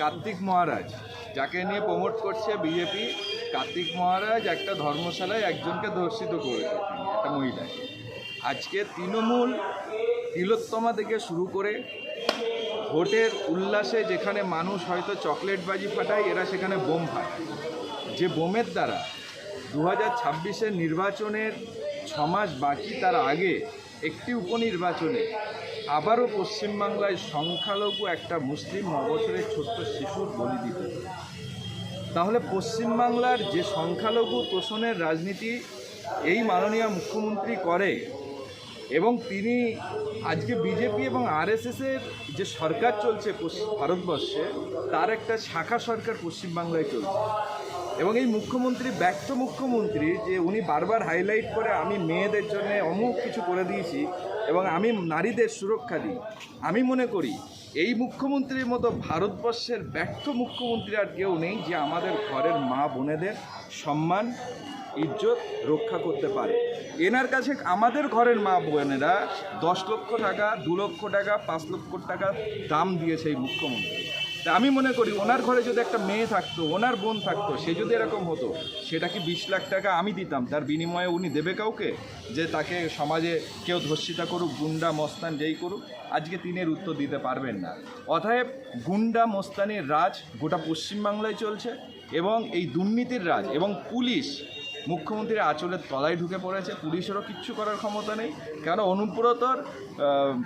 কার্তিক মহারাজ, যাকে নিয়ে প্রমোট করছে বিজেপি কার্তিক মহারাজ একটা ধর্মশালায় একজনকে ধর্ষিত করেছে একটা মহিলাকে আজকে তৃণমূল তিলোত্তমা থেকে শুরু করে ভোটের উল্লাসে যেখানে মানুষ হয়তো চকলেট বাজি ফাটায়, এরা সেখানে বোম ফাটায়। যে বোমের দ্বারা দু হাজার নির্বাচনের ছমাস বাকি, তার আগে একটি উপনির্বাচনে আবারও পশ্চিমবাংলায় সংখ্যালঘু একটা মুসলিম নবছরের ছোট্ট শিশুর বলি দিতে তাহলে পশ্চিমবাংলার যে সংখ্যালঘু তোষণের রাজনীতি এই মাননীয় মুখ্যমন্ত্রী করে এবং তিনি আজকে বিজেপি এবং আরএসএসের যে সরকার চলছে ভারতবর্ষে, তার একটা শাখা সরকার পশ্চিমবাংলায় চলছে। এবং এই মুখ্যমন্ত্রী, ব্যর্থ মুখ্যমন্ত্রী, যে উনি বারবার হাইলাইট করে, আমি মেয়েদের জন্য অমুক কিছু করে দিয়েছি এবং আমি নারীদের সুরক্ষা দিই। আমি মনে করি, এই মুখ্যমন্ত্রীর মতো ভারতবর্ষের ব্যর্থ মুখ্যমন্ত্রী আর কেউ নেই যে আমাদের ঘরের মা বোনেদের সম্মান, ইজ্জত রক্ষা করতে পারে। এনার কাছে আমাদের ঘরের মা বোনেরা দশ লক্ষ টাকা, দু লক্ষ টাকা, পাঁচ লক্ষ টাকা দাম দিয়েছে এই মুখ্যমন্ত্রী। আমি মনে করি ওনার ঘরে যদি একটা মেয়ে থাকতো, ওনার বোন থাকতো, সে যদি এরকম হতো, সেটা কি বিশ লাখ টাকা আমি দিতাম? তার বিনিময়ে উনি দেবে কাউকে? যে তাকে সমাজে কেউ ধর্ষিতা করুক, গুন্ডা, মস্তান যেই করুক, আজকে তিনি এর উত্তর দিতে পারবেন না। অতএব গুন্ডা, মস্তানির রাজ গোটা পশ্চিমবাংলায় চলছে এবং এই দুর্নীতির রাজ এবং পুলিশ মুখ্যমন্ত্রীর আঁচলের তলায় ঢুকে পড়েছে, পুলিশেরও কিচ্ছু করার ক্ষমতা নেই। কেন? অনুব্রতর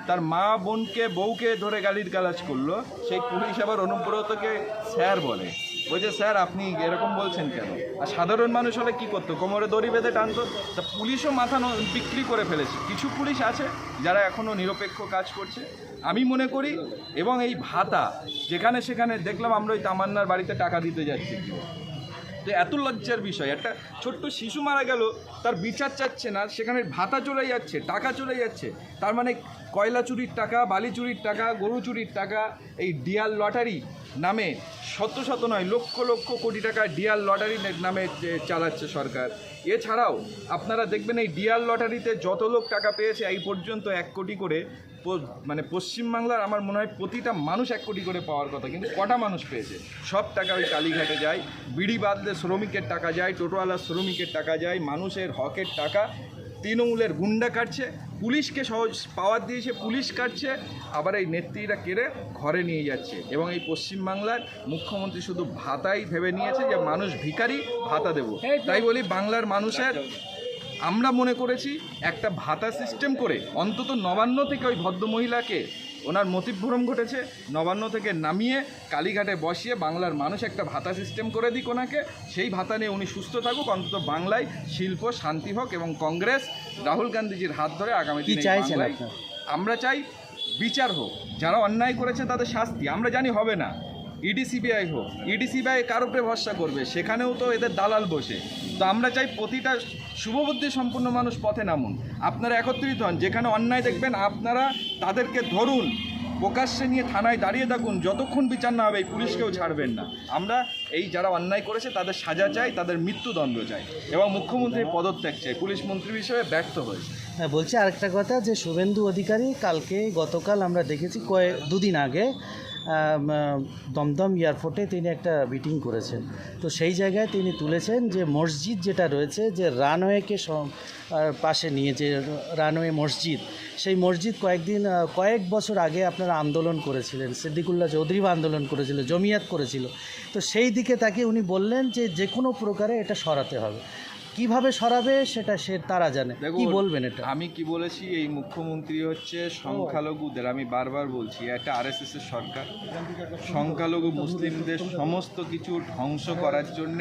তার মা বোনকে, বউকে ধরে গালির গালাজ করল। সেই পুলিশ আবার অনুব্রতকে স্যার বলে। বলছে স্যার, আপনি এরকম বলছেন কেন? আর সাধারণ মানুষ হলে কী করতো? কোমরে দড়ি বেঁধে টানতো? তা পুলিশও মাথা বিক্রি করে ফেলেছে। কিছু পুলিশ আছে যারা এখনও নিরপেক্ষ কাজ করছে। আমি মনে করি, এবং এই ভাতা, যেখানে সেখানে দেখলাম আমরা ওই তামান্নার বাড়িতে টাকা দিতে যাচ্ছি। তো এত লজ্জার বিষয়, একটা ছোট্ট শিশু মারা গেল, তার বিচার চাচ্ছে না, সেখানে ভাতা চলে যাচ্ছে, টাকা চলে যাচ্ছে, তার মানে কয়লা চুরির টাকা, বালি চুরির টাকা, গরু চুরির টাকা, এই ডিয়াল লটারি নামে শত শত নয়, লক্ষ লক্ষ কোটি টাকা ডিয়াল লটারি নামে চালাচ্ছে সরকার। এছাড়াও আপনারা দেখবেন এই ডিয়াল লটারিতে যত লোক টাকা পেয়েছে এই পর্যন্ত এক কোটি করে মানে পশ্চিমবাংলার আমার মনে হয় প্রতিটা মানুষ এক কোটি করে পাওয়ার কথা, কিন্তু কটা মানুষ পেয়েছে? সব টাকা ওই কালীঘাটে যায়, বিড়ি বাদলে শ্রমিকের টাকা যায়, টোটোওয়ালার শ্রমিকের টাকা যায়, মানুষের হকের টাকা, তৃণমূলের গুন্ডা কাটছে পুলিশকে সহজ পাওয়ার দিয়েছে পুলিশ কাটছে আবার এই নেত্রীরা কেড়ে ঘরে নিয়ে যাচ্ছে। এবং এই পশ্চিমবাংলার মুখ্যমন্ত্রী শুধু ভাতাই ভেবে নিয়েছে যে মানুষ ভিকারি ভাতা দেব। তাই বলি বাংলার মানুষের আমরা মনে করেছি একটা ভাতা সিস্টেম করে অন্তত নবান্ন থেকে ওই ভদ্রমহিলাকে ওনার মতিভ্রম ঘটেছে। নবান্ন থেকে নামিয়ে কালীঘাটে বসিয়ে বাংলার মানুষ একটা ভাতা সিস্টেম করে দিক ওনাকে। সেই ভাতা নিয়ে উনি সুস্থ থাকুক অন্তত বাংলায় শিল্প শান্তি হোক এবং কংগ্রেস রাহুল গান্ধীজির হাত ধরে আগামী দিনে? আমরা চাই বিচার হোক। যারা অন্যায় করেছে তাদের শাস্তি। আমরা জানি হবে না। ইডি সিবিআই হোক ইডি সিবিআই কার উপরে ভরসা করবে? সেখানেও তো এদের দালাল বসে। তো আমরা চাই প্রতিটা শুভবুদ্ধি সম্পূর্ণ মানুষ পথে নামুন। আপনারা একত্রিত হন, যেখানে অন্যায় দেখবেন, আপনারা তাদেরকে ধরুন, প্রকাশ্যে নিয়ে থানায় দাঁড়িয়ে থাকুন, যতক্ষণ বিচার না হবে, এই পুলিশকেও ছাড়বেন না। আমরা এই যারা অন্যায় করেছে, তাদের সাজা চাই, তাদের মৃত্যুদণ্ড চাই। এবং মুখ্যমন্ত্রীর পদত্যাগ চাই। পুলিশ মন্ত্রী হিসেবে ব্যর্থ হয়েছে। হ্যাঁ বলছি আরেকটা কথা যে, শুভেন্দু অধিকারী কালকে গতকাল আমরা দেখেছি কয়েক দুদিন আগে দমদম এয়ারপোর্টে তিনি একটা মিটিং করেছেন। তো সেই জায়গায় তিনি তুলেছেন যে মসজিদ যেটা রয়েছে, যে রানওয়েকে পাশে নিয়ে যে রানওয়ে মসজিদ, সেই মসজিদ কয়েকদিন কয়েক বছর আগে আপনারা আন্দোলন করেছিলেন। সিদ্দিকুল্লাহ চৌধুরীও আন্দোলন করেছিল, জমিয়াত করেছিল। তো সেই দিকে তাকে উনি বললেন যে যে কোনো প্রকারে এটা সরাতে হবে। কীভাবে সরাবে সেটা সে তারা জানে। কি দেখুন, বলবেন এটা? আমি কি বলেছি এই মুখ্যমন্ত্রী হচ্ছে সংখ্যালঘুদের আমি বারবার বলছি একটা আরএসএস এর সরকার। সংখ্যালঘু মুসলিমদের সমস্ত কিছু ধ্বংস করার জন্য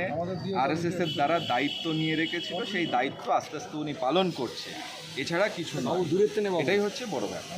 আরএসএস এর দ্বারা দায়িত্ব নিয়ে রেখেছিল সেই দায়িত্ব আস্তে আস্তে উনি পালন করছে। এছাড়া কিছু নয়। এটাই হচ্ছে বড় ব্যাপার।